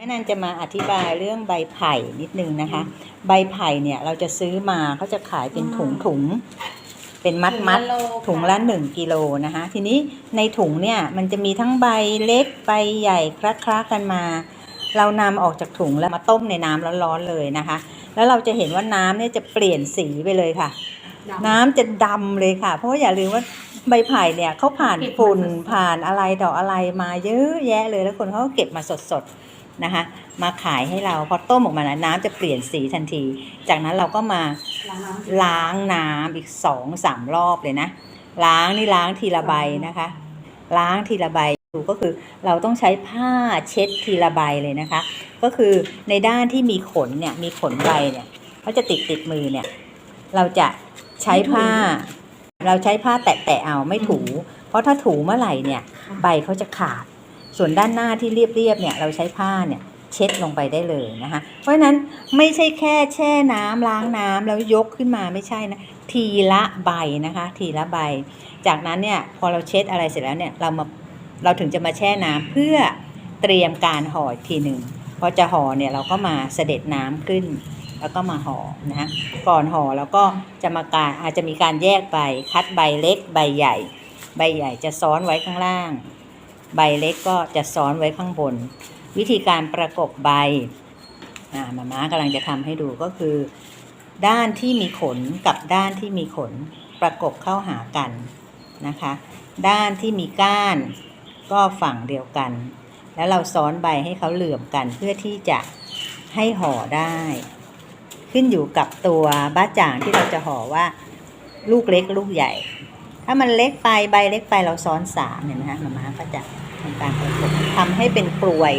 แม่นันจะมาอธิบายเรื่องใบไผ่นิดนึงนะคะ ใบไผ่เนี่ยเราจะซื้อมาเขาจะขายเป็นถุงถุงๆเป็นมัดมัดๆถุงละหนึ่งกิโลนะคะ ทีนี้ในถุงเนี่ยมันจะมีทั้งใบเล็กใบใหญ่คละคละๆกันมา เรานำออกจากถุงแล้วมาต้มในน้ำร้อนๆเลยนะคะ แล้วเราจะเห็นว่าน้ำเนี่ยจะเปลี่ยนสีไปเลยค่ะ น้ำจะดำเลยค่ะ เพราะว่าอย่าลืมว่าใบไผ่เนี่ยเขาผ่านฝุ่นผ่านอะไรดอกอะไรมาเยอะแยะเลยแล้วคนเขาก็เก็บมาสดๆ นะคะมาขายให้เราพอต้มออกมานะน้ำจะเปลี่ยนสีทันที จากนั้นเราก็มาล้างน้ำอีกสองสามรอบเลยนะ ล้างนี่ล้างทีละใบนะคะ ล้างทีละใบดูก็คือเราต้องใช้ผ้าเช็ดทีละใบเลยนะคะ ก็คือในด้านที่มีขนเนี่ยมีขนใบเนี่ยเขาจะติดติดมือเนี่ยเราจะใช้ผ้า เราใช้ผ้าแตะๆเอาไม่ถู เพราะถ้าถูเมื่อไหร่เนี่ยใบเขาจะขาด ส่วนด้านหน้าที่เรียบๆเนี่ยเราใช้ผ้าเนี่ยเช็ดลงไปได้เลยนะคะ เพราะฉะนั้นไม่ใช่แค่แช่น้ำล้างน้ำแล้วยกขึ้นมาไม่ใช่นะ ทีละใบนะคะ ทีละใบ จากนั้นเนี่ยพอเราเช็ดอะไรเสร็จแล้วเนี่ยเรามาเราถึงจะมาแช่น้ำเพื่อเตรียมการห่ออีกทีหนึ่งพอจะห่อเนี่ยเราก็มาเสด็จน้ำขึ้น แล้วก็มาห่อนะฮะก่อนห่อแล้วก็จะมาการอาจจะมีการแยกใบคัดใบเล็กใบใหญ่ ใบใหญ่จะซ้อนไว้ข้างล่าง ใบเล็กก็จะซ้อนไว้ข้างบน วิธีการประกบใบอ่ามาม้ากำลังจะทำให้ดูก็คือ ด้านที่มีขนกับด้านที่มีขนประกบเข้าหากันนะคะ ด้านที่มีก้านก็ฝั่งเดียวกัน แล้วเราซ้อนใบให้เขาเหลื่อมกันเพื่อที่จะให้ห่อได้ ขึ้นอยู่กับตัวบ้าจ่างที่เราจะห่อว่า ลูกเล็กลูกใหญ่ ถ้ามันเล็กไปใบเล็กไปเราซ้อนสามเห็นไหมคะมาม่าก็จะทำการประกบทำให้เป็นกลวย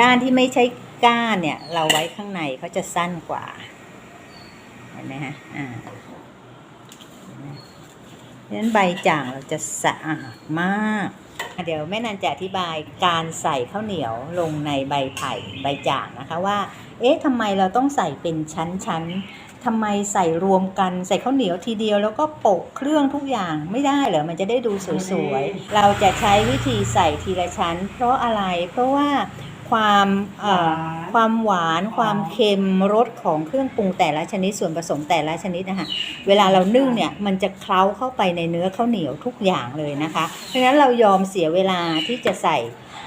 ด้านที่ไม่ใช่ก้านเนี่ย เราไว้ข้างในเขาจะสั้นกว่า เห็นไหมฮะอ่าเห็นไหมเพราะฉะนั้นใบจ่างเราจะสะอาดมาก เดี๋ยวแม่นันจะอธิบายการใส่ข้าวเหนียวลงในใบไผ่ใบจ่างนะคะว่า เอ๊ะทำไมเราต้องใส่เป็นชั้นๆ ทำไมใส่รวมกันใส่ข้าวเหนียวทีเดียว แล้วก็โปะเครื่องทุกอย่างไม่ได้เหรอมันจะได้ดูสวยๆเราจะใช้วิธีใส่ทีละชั้น เพราะอะไรเพราะว่าความเอ่อความหวานความเค็มรสของเครื่องปรุงแต่ละชนิดส่วนผสมแต่ละชนิดนะคะเวลาเรานึ่งเนี่ยมันจะเคล้าเข้าไปในเนื้อข้าวเหนียวทุกอย่างเลยนะคะเพราะฉะนั้นเรายอมเสียเวลาที่จะใส่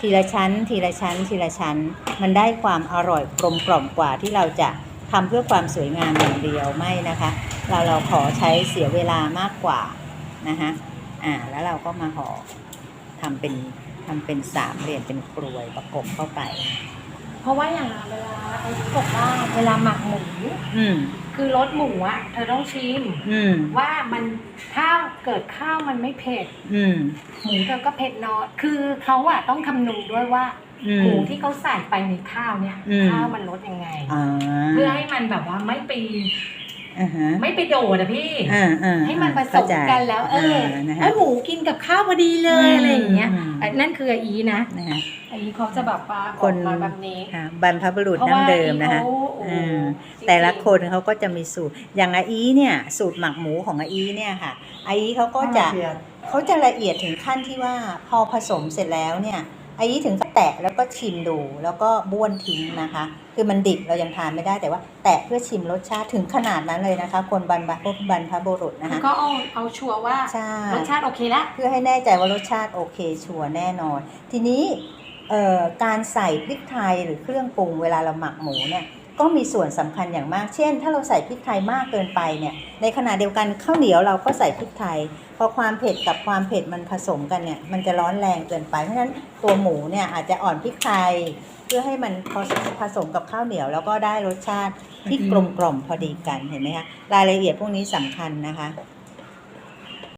ทีละชั้น ทีละชั้น ทีละชั้น มันได้ความอร่อยกลมกล่อมกว่าที่เราจะ ทำเพื่อความสวยงามอย่างเดียวไม่นะคะ เราเราขอใช้เสียเวลามากกว่านะคะอ่าแล้วเราก็มาห่อทำเป็นทำเป็นสามเหลี่ยมเป็นกลวยประกบเข้าไป เพราะว่าอย่างเวลาไอ้บอกว่าเวลาหมักหมูอืม คือรสหมูอะเธอต้องชิม อืม ว่ามันถ้าเกิดข้าวมันไม่เผ็ดอืม หมูเธอก็เผ็ดน้อยคือเขาอะต้องคำนึงด้วยว่า อืหมูมที่เขาใส่ไปในข้าวเนี่ย อืม ข้าวมันรสยังไง อ่า เพื่อให้มันแบบว่าไม่ไป อ่าฮะ ไม่ไปโดดอะพี่ อ่าอ่าให้มันผสเข้ามใจกันแล้ว เออนะเอฮะอหมูกินกับข้าวพอดีเลยอะไรอย่างเงี้ยอืมอันนั่นคืออีนะนะฮะอีเขาจะแบบว่าอคอนกมาแบบนี้ค่ะบรรพบุรุษเพราะดั้งว่าเดิมนะคะอีเขาโอ้อืมจริงๆแต่ละคนเขาก็จะมีสูตร อย่างอาอีเนี่ย สูตรหมักหมูของอาอีเนี่ยค่ะอาอีเขาก็จะเขาจะละเอียดถึงขั้นที่ว่าพอผสมเสร็จแล้วเนี่ย อาอีถึงก็แตะแล้วก็ชิมดูแล้วก็บ้วนทิ้งนะคะ คือมันดิบเรายังทานไม่ได้แต่ว่า แตะเพื่อชิมรสชาติถึงขนาดนั้นเลยนะคะ คนบรรพบรรพบุรุษนะคะก็เอาเอาชัวร์ว่าใช่รสชาติโอเคแล้วเพื่อให้แน่ใจว่ารสชาติโอเคชัวร์แน่นอน ทีนี้เอ่อการใส่พริกไทยหรือเครื่องปรุงเวลาเราหมักหมูเนี่ย ก็มีส่วนสำคัญอย่างมาก เช่น ถ้าเราใส่พริกไทยมากเกินไปเนี่ย ในขณะเดียวกันข้าวเหนียวเราก็ใส่พริกไทย พอความเผ็ดกับความเผ็ดมันผสมกันเนี่ย มันจะร้อนแรงเกินไป เพราะฉะนั้นตัวหมูเนี่ยอาจจะอ่อนพริกไทย เพื่อให้มันผสมผสมกับข้าวเหนียว แล้วก็ได้รสชาติที่กลมกล่อมพอดีกัน เห็นไหมคะ รายละเอียดพวกนี้สำคัญนะคะ